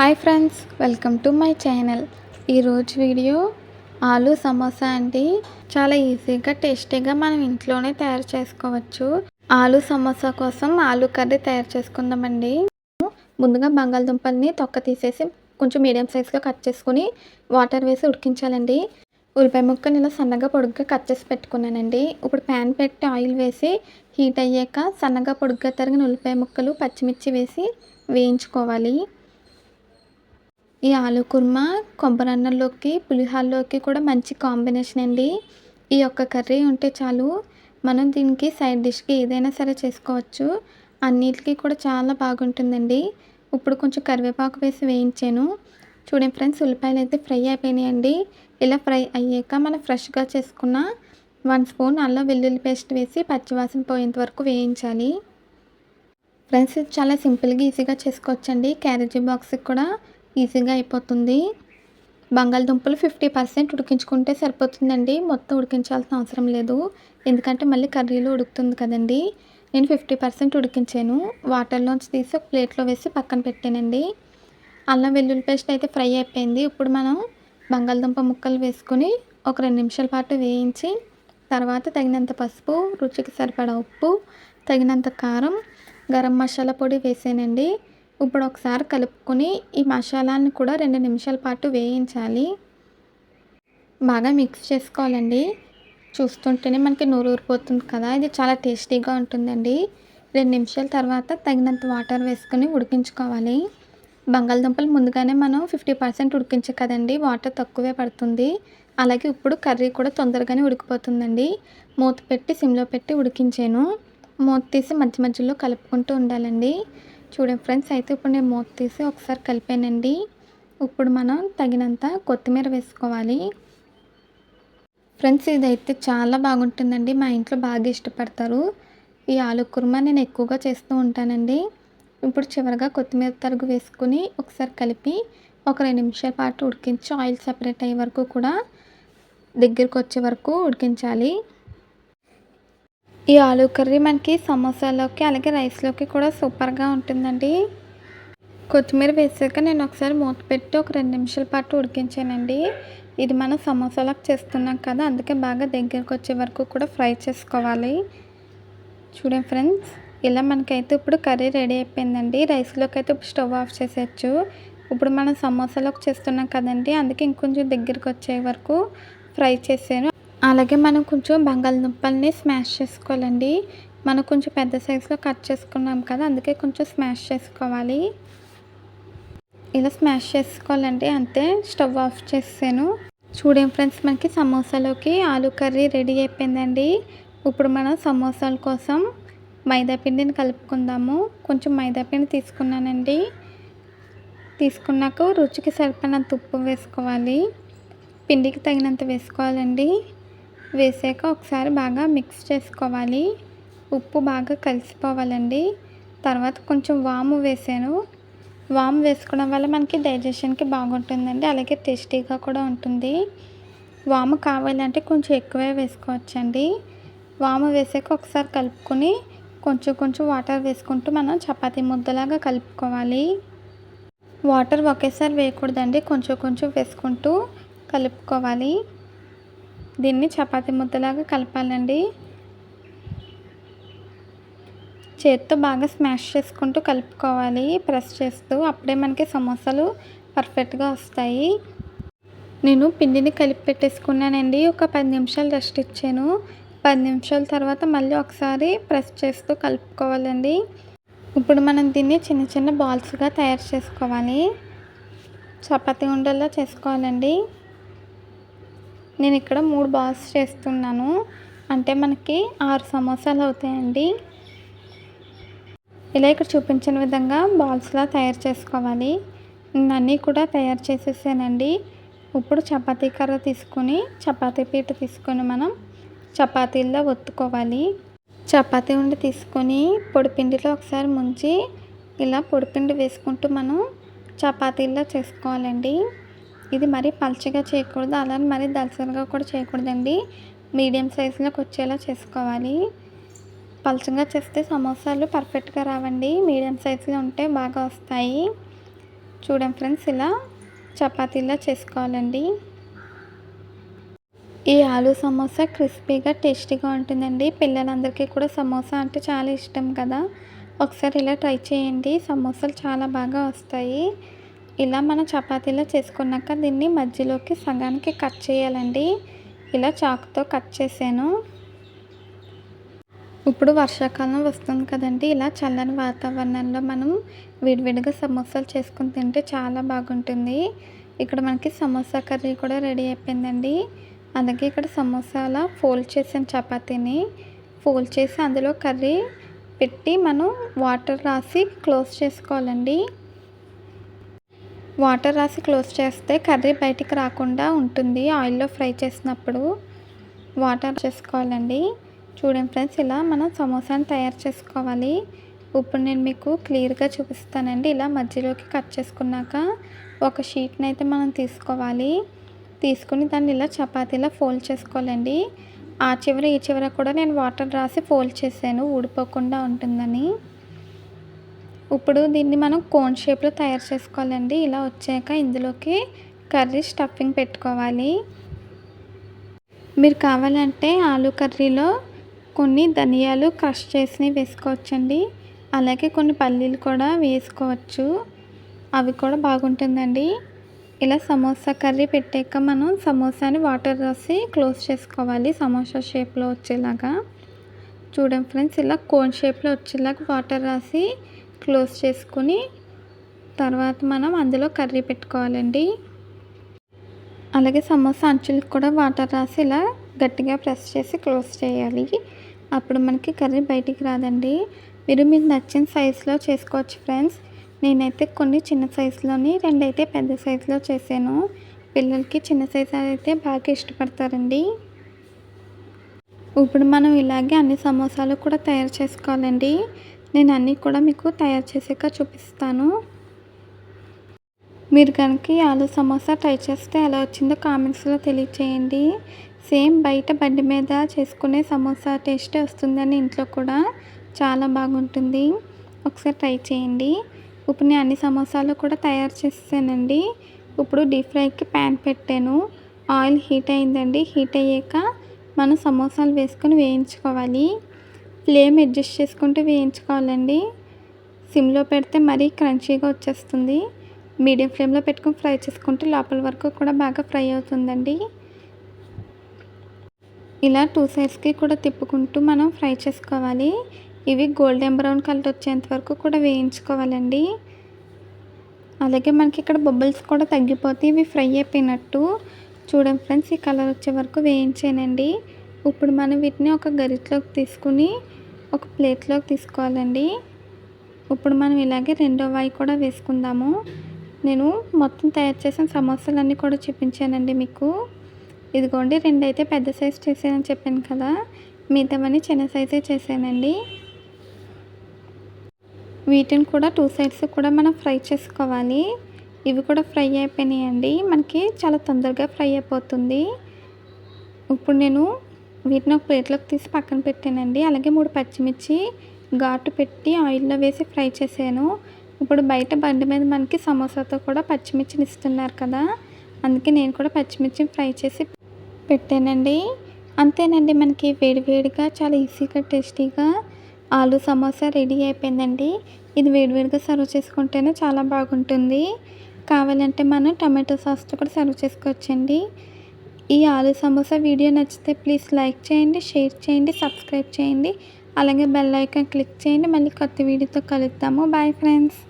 Hi friends welcome to my channel. ఈరోజు video aloo samosa అండి. చాలా ఈజీగా టేస్టీగా మనం ఇంట్లోనే తయారు చేసుకోవచ్చు. ఆలు సమోసా కోసం ఆలు కర్రీ తయారు చేసుకుందామండి. ముందుగా బంగాళదుంపల్ని తొక్క తీసేసి కొంచెం మీడియం సైజ్లో కట్ చేసుకుని వాటర్ వేసి ఉడికించాలండి. ఉల్లిపాయ ముక్కని ఇలా సన్నగా పొడుగ్గా కట్ చేసి పెట్టుకున్నానండి. ఇప్పుడు ప్యాన్ పెట్టి ఆయిల్ వేసి హీట్ అయ్యాక సన్నగా పొడుగ్గా తరిగిన ఉల్లిపాయ ముక్కలు పచ్చిమిర్చి వేసి వేయించుకోవాలి. ఈ ఆలు కుర్మా కొబ్బరన్నంలోకి పులిహారలోకి కూడా మంచి కాంబినేషన్ అండి. ఈ యొక్క కర్రీ ఉంటే చాలు. మనం దీనికి సైడ్ డిష్కి ఏదైనా సరే చేసుకోవచ్చు. అన్నిటికీ కూడా చాలా బాగుంటుందండి. ఇప్పుడు కొంచెం కరివేపాకు వేసి వేయించాను. చూడండి ఫ్రెండ్స్ ఉల్లిపాయలు అయితే ఫ్రై అయిపోయినాయండి. ఇలా ఫ్రై అయ్యాక మనం ఫ్రెష్గా చేసుకున్న వన్ స్పూన్ అల్లం వెల్లుల్లి పేస్ట్ వేసి పచ్చివాసన పోయేంత వరకు వేయించాలి. ఫ్రెండ్స్ చాలా సింపుల్గా ఈజీగా చేసుకోవచ్చండి. క్యారేజీ బాక్స్కి కూడా ఈజీగా అయిపోతుంది. బంగాళదుంపలు ఫిఫ్టీ పర్సెంట్ ఉడికించుకుంటే సరిపోతుందండి. మొత్తం ఉడికించాల్సిన అవసరం లేదు. ఎందుకంటే మళ్ళీ కర్రీలో ఉడుకుతుంది కదండి. నేను ఫిఫ్టీ పర్సెంట్ ఉడికించాను. వాటర్లోంచి తీసి ఒక ప్లేట్లో వేసి పక్కన పెట్టానండి. అల్లం వెల్లుల్లి పేస్ట్ అయితే ఫ్రై అయిపోయింది. ఇప్పుడు మనం బంగాళదుంప ముక్కలు వేసుకొని ఒక రెండు నిమిషాల పాటు వేయించి తర్వాత తగినంత పసుపు రుచికి సరిపడా ఉప్పు తగినంత కారం గరం మసాలా పొడి వేసానండి. ఇప్పుడు ఒకసారి కలుపుకొని ఈ మసాలాన్ని కూడా రెండు నిమిషాల పాటు వేయించాలి. బాగా మిక్స్ చేసుకోవాలండి. చూస్తుంటేనే మనకి నోరు ఊరిపోతుంది కదా. ఇది చాలా టేస్టీగా ఉంటుందండి. రెండు నిమిషాల తర్వాత తగినంత వాటర్ వేసుకొని ఉడికించుకోవాలి. బంగాళదుంపలు ముందుగానే మనం ఫిఫ్టీ పర్సెంట్ ఉడికించే కదండి. వాటర్ తక్కువే పడుతుంది. అలాగే ఇప్పుడు కర్రీ కూడా తొందరగానే ఉడికిపోతుందండి. మూత పెట్టి సిమ్లో పెట్టి ఉడికించాను. మూత తీసి మధ్య మధ్యలో కలుపుకుంటూ ఉండాలండి. చూడండి ఫ్రెండ్స్ అయితే ఇప్పుడు నేను మూత తీసి ఒకసారి కలిపానండి. ఇప్పుడు మనం తగినంత కొత్తిమీర వేసుకోవాలి. ఫ్రెండ్స్ ఇదైతే చాలా బాగుంటుందండి. మా ఇంట్లో బాగా ఇష్టపడతారు. ఈ ఆలు కుర్మా నేను ఎక్కువగా చేస్తూ ఉంటానండి. ఇప్పుడు చివరిగా కొత్తిమీర తరుగు వేసుకుని ఒకసారి కలిపి ఒక రెండు నిమిషాల పాటు ఉడికించి ఆయిల్ సపరేట్ అయ్యే వరకు కూడా దగ్గరకు వచ్చే వరకు ఉడికించాలి. ఈ ఆలు కర్రీ మనకి సమోసాలోకి అలాగే రైస్లోకి కూడా సూపర్గా ఉంటుందండి. కొత్తిమీర వేసాక నేను ఒకసారి మూత పెట్టి ఒక రెండు నిమిషాల పాటు ఉడికించానండి. ఇది మనం సమోసాలకు చేస్తున్నాం కదా అందుకే బాగా దగ్గరకు వచ్చే వరకు కూడా ఫ్రై చేసుకోవాలి. చూడండి ఫ్రెండ్స్ ఇలా మనకైతే ఇప్పుడు కర్రీ రెడీ అయిపోయిందండి. రైస్లోకి అయితే ఇప్పుడు స్టవ్ ఆఫ్ చేసేయచ్చు. ఇప్పుడు మనం సమోసాలోకి చేస్తున్నాం కదండి అందుకే ఇంకొంచెం దగ్గరకు వచ్చే వరకు ఫ్రై చేసాను అలాగే మనం కొంచెం బంగాళదుంపల్ని స్మాష్ చేసుకోవాలండి. మనం కొంచెం పెద్ద సైజులో కట్ చేసుకున్నాం కదా అందుకే కొంచెం స్మాష్ చేసుకోవాలి. ఇలా స్మాష్ చేసుకోవాలండి అంతే స్టవ్ ఆఫ్ చేసాను. చూడండి ఫ్రెండ్స్ మనకి సమోసాలోకి ఆలు కర్రీ రెడీ అయిపోయిందండి. ఇప్పుడు మనం సమోసాల కోసం మైదా పిండిని కలుపుకుందాము. కొంచెం మైదాపిండి తీసుకున్నానండి. తీసుకున్నాక రుచికి సరిపడినంత ఉప్పు వేసుకోవాలి. పిండికి తగినంత వేసుకోవాలండి. వేసాక ఒకసారి బాగా మిక్స్ చేసుకోవాలి. ఉప్పు బాగా కలిసిపోవాలండి. తర్వాత కొంచెం వాము వేసాను. వామ్ వేసుకోవడం వల్ల మనకి డైజెషన్కి బాగుంటుందండి. అలాగే టేస్టీగా కూడా ఉంటుంది. వాము కావాలంటే కొంచెం ఎక్కువే వేసుకోవచ్చండి. వాము వేసాక ఒకసారి కలుపుకొని కొంచెం కొంచెం వాటర్ వేసుకుంటూ మనం చపాతీ ముద్దలాగా కలుపుకోవాలి. వాటర్ ఒకేసారి వేయకూడదండి. కొంచెం కొంచెం వేసుకుంటూ కలుపుకోవాలి. దీన్ని చపాతీ ముద్దలాగా కలపాలండి. చేత్తో బాగా స్మాష్ చేసుకుంటూ కలుపుకోవాలి. ప్రెస్ చేస్తూ అప్పుడే మనకి సమోసాలు పర్ఫెక్ట్గా వస్తాయి. నేను పిండిని కలిపి పెట్టేసుకున్నానండి. ఒక పది నిమిషాలు రెస్ట్ ఇచ్చాను. పది నిమిషాల తర్వాత మళ్ళీ ఒకసారి ప్రెస్ చేస్తూ కలుపుకోవాలండి. ఇప్పుడు మనం దీన్ని చిన్న చిన్న బాల్స్గా తయారు చేసుకోవాలి. చపాతీ ఉండల్లా చేసుకోవాలండి. నేను ఇక్కడ మూడు బాల్స్ చేస్తున్నాను. అంటే మనకి ఆరు సమోసాలు అవుతాయండి. ఇలా ఇక్కడ చూపించిన విధంగా బాల్స్లా తయారు చేసుకోవాలి. అన్నీ కూడా తయారు చేసేసానండి. ఇప్పుడు చపాతీ కర్ర తీసుకొని చపాతీ పీట తీసుకొని మనం చపాతీల్లో ఒత్తుకోవాలి. చపాతీ ఉండి తీసుకొని పొడిపిండిలో ఒకసారి ముంచి ఇలా పొడిపిండి వేసుకుంటూ మనం చపాతీల్లో చేసుకోవాలండి. ఇది మరీ పల్చగా చేయకూడదు అలానే మరీ దలసరిగా కూడా చేయకూడదండి. మీడియం సైజులోకి వచ్చేలా చేసుకోవాలి. పలచగా చేస్తే సమోసాలు పర్ఫెక్ట్గా రావండి. మీడియం సైజులో ఉంటే బాగా వస్తాయి. చూడండి ఫ్రెండ్స్ ఇలా చపాతీలా చేసుకోవాలండి. ఈ ఆలూ సమోసా క్రిస్పీగా టేస్టీగా ఉంటుందండి. పిల్లలందరికీ కూడా సమోసా అంటే చాలా ఇష్టం కదా. ఒకసారి ఇలా ట్రై చేయండి. సమోసాలు చాలా బాగా వస్తాయి. ఇలా మనం చపాతీలో చేసుకున్నాక దీన్ని మధ్యలోకి సగానికి కట్ చేయాలండి. ఇలా చాకుతో కట్ చేసాను ఇప్పుడు వర్షాకాలం వస్తుంది కదండి. ఇలా చల్లని వాతావరణంలో మనం విడివిడిగా సమోసాలు చేసుకుని తింటే చాలా బాగుంటుంది. ఇక్కడ మనకి సమోసా కర్రీ కూడా రెడీ అయిపోయిందండి. అలాగే ఇక్కడ సమోసాల ఫోల్డ్ చేసిన చపాతీని. ఫోల్డ్ చేసి అందులో కర్రీ పెట్టి మనం వాటర్ రాసి క్లోజ్ చేసుకోవాలండి. వాటర్ రాసి క్లోజ్ చేస్తే కర్రీ బయటికి రాకుండా ఉంటుంది. ఆయిల్లో ఫ్రై చేసినప్పుడు వాటర్ చేసుకోవాలండి. చూడండి ఫ్రెండ్స్ ఇలా మనం సమోసాని తయారు చేసుకోవాలి. ఇప్పుడు నేను మీకు క్లియర్గా చూపిస్తానండి. ఇలా మధ్యలోకి కట్ చేసుకున్నాక ఒక షీట్ని అయితే మనం తీసుకోవాలి. తీసుకుని దాన్ని ఇలా చపాతీలా ఫోల్డ్ చేసుకోవాలండి. ఆ చివర ఈ చివర కూడా నేను వాటర్ రాసి ఫోల్డ్ చేశాను. ఊడిపోకుండా ఉంటుందని. ఇప్పుడు దీన్ని మనం కోన్ షేప్లో తయారు చేసుకోవాలండి. ఇలా వచ్చాక ఇందులోకి కర్రీ స్టఫింగ్ పెట్టుకోవాలి. మీరు కావాలంటే ఆలు కర్రీలో కొన్ని ధనియాలు క్రష్ చేసినవి వేసుకోవచ్చండి. అలాగే కొన్ని పల్లీలు కూడా వేసుకోవచ్చు. అవి కూడా బాగుంటుందండి. ఇలా సమోసా కర్రీ పెట్టాక మనం సమోసాని వాటర్ రాసి క్లోజ్ చేసుకోవాలి. సమోసా షేప్లో వచ్చేలాగా. చూడండి ఫ్రెండ్స్ ఇలా కోన్ షేప్లో వచ్చేలాగా వాటర్ రాసి క్లోజ్ చేసుకుని తర్వాత మనం అందులో కర్రీ పెట్టుకోవాలండి. అలాగే సమోసా అంచులకు కూడా వాటర్ రాసి ఇలా గట్టిగా ప్రెస్ చేసి క్లోజ్ చేయాలి. అప్పుడు మనకి కర్రీ బయటికి రాదండి. మీరు మీకు నచ్చిన సైజులో చేసుకోవచ్చు ఫ్రెండ్స్. నేనైతే కొన్ని చిన్న సైజులోని రెండైతే పెద్ద సైజులో చేశాను. పిల్లలకి చిన్న సైజు అయితే బాగా ఇష్టపడతారండి. ఇప్పుడు మనం ఇలాగే అన్ని సమోసాలు కూడా తయారు చేసుకోవాలండి. నేను అన్నీ కూడా మీకు తయారు చేసాక చూపిస్తాను. మీరు కనుక ఆలు సమోసా ట్రై చేస్తే ఎలా వచ్చిందో కామెంట్స్లో తెలియచేయండి. సేమ్ బయట బండి మీద చేసుకునే సమోసా టేస్ట్ వస్తుందని ఇంట్లో కూడా చాలా బాగుంటుంది. ఒకసారి ట్రై చేయండి. ఇప్పుడు నేను అన్ని సమోసాలు కూడా తయారు చేసానండి ఇప్పుడు డీప్ ఫ్రైకి ప్యాన్ పెట్టాను. ఆయిల్ హీట్ అయిందండి. హీట్ అయ్యాక మనం సమోసాలు వేసుకొని వేయించుకోవాలి. ఫ్లేమ్ అడ్జస్ట్ చేసుకుంటూ వేయించుకోవాలండి. సిమ్లో పెడితే మరీ క్రంచీగా వచ్చేస్తుంది. మీడియం ఫ్లేమ్లో పెట్టుకొని ఫ్రై చేసుకుంటే లోపల వరకు కూడా బాగా ఫ్రై అవుతుందండి. ఇలా టూ సైడ్స్కి కూడా తిప్పుకుంటూ మనం ఫ్రై చేసుకోవాలి. ఇవి గోల్డెన్ బ్రౌన్ కలర్ వచ్చేంత వరకు కూడా వేయించుకోవాలండి. అలాగే మనకి ఇక్కడ బొబ్బల్స్ కూడా తగ్గిపోతే ఇవి ఫ్రై అయిపోయినట్టు చూడండి ఫ్రెండ్స్ ఈ కలర్ వచ్చే వరకు వేయించానండి. ఇప్పుడు మనం వీటిని ఒక గరిటలోకి తీసుకుని ఒక ప్లేట్లోకి తీసుకోవాలండి. ఇప్పుడు మనం ఇలాగే రెండో వాయి కూడా వేసుకుందాము. నేను మొత్తం తయారు చేసిన సమోసాలన్నీ కూడా చూపించానండి మీకు. ఇదిగోండి రెండు అయితే పెద్ద సైజ్ చేసానని చెప్పాను కదా. మిగతావన్నీ చిన్న సైజే చేశానండి. వీటిని కూడా టూ సైడ్స్ కూడా మనం ఫ్రై చేసుకోవాలి. ఇవి కూడా ఫ్రై అయిపోయినాయండి. మనకి చాలా తొందరగా ఫ్రై అయిపోతుంది. ఇప్పుడు నేను వీటిని ఒక ప్లేట్లోకి తీసి పక్కన పెట్టానండి. అలాగే మూడు పచ్చిమిర్చి ఘాటు పెట్టి ఆయిల్లో వేసి ఫ్రై చేశాను. ఇప్పుడు బయట బండి మీద మనకి సమోసాతో కూడా పచ్చిమిర్చిని ఇస్తున్నారు కదా అందుకే నేను కూడా పచ్చిమిర్చి ఫ్రై చేసి పెట్టానండి. అంతేనండి మనకి వేడివేడిగా చాలా ఈజీగా టేస్టీగా ఆలు సమోసా రెడీ అయిపోయిందండి. ఇది వేడివేడిగా సర్వ్ చేసుకుంటేనే చాలా బాగుంటుంది. కావాలంటే మనం టమాటో సాస్తో కూడా సర్వ్ చేసుకోవచ్చండి. ఈ ఆలు సమోసా వీడియో నచ్చితే ప్లీజ్ లైక్ చేయండి షేర్ చేయండి సబ్స్క్రైబ్ చేయండి. అలాగే బెల్ ఐకాన్ క్లిక్ చేయండి. మళ్ళీ కొత్త వీడియోతో కలుద్దాము. Bye friends.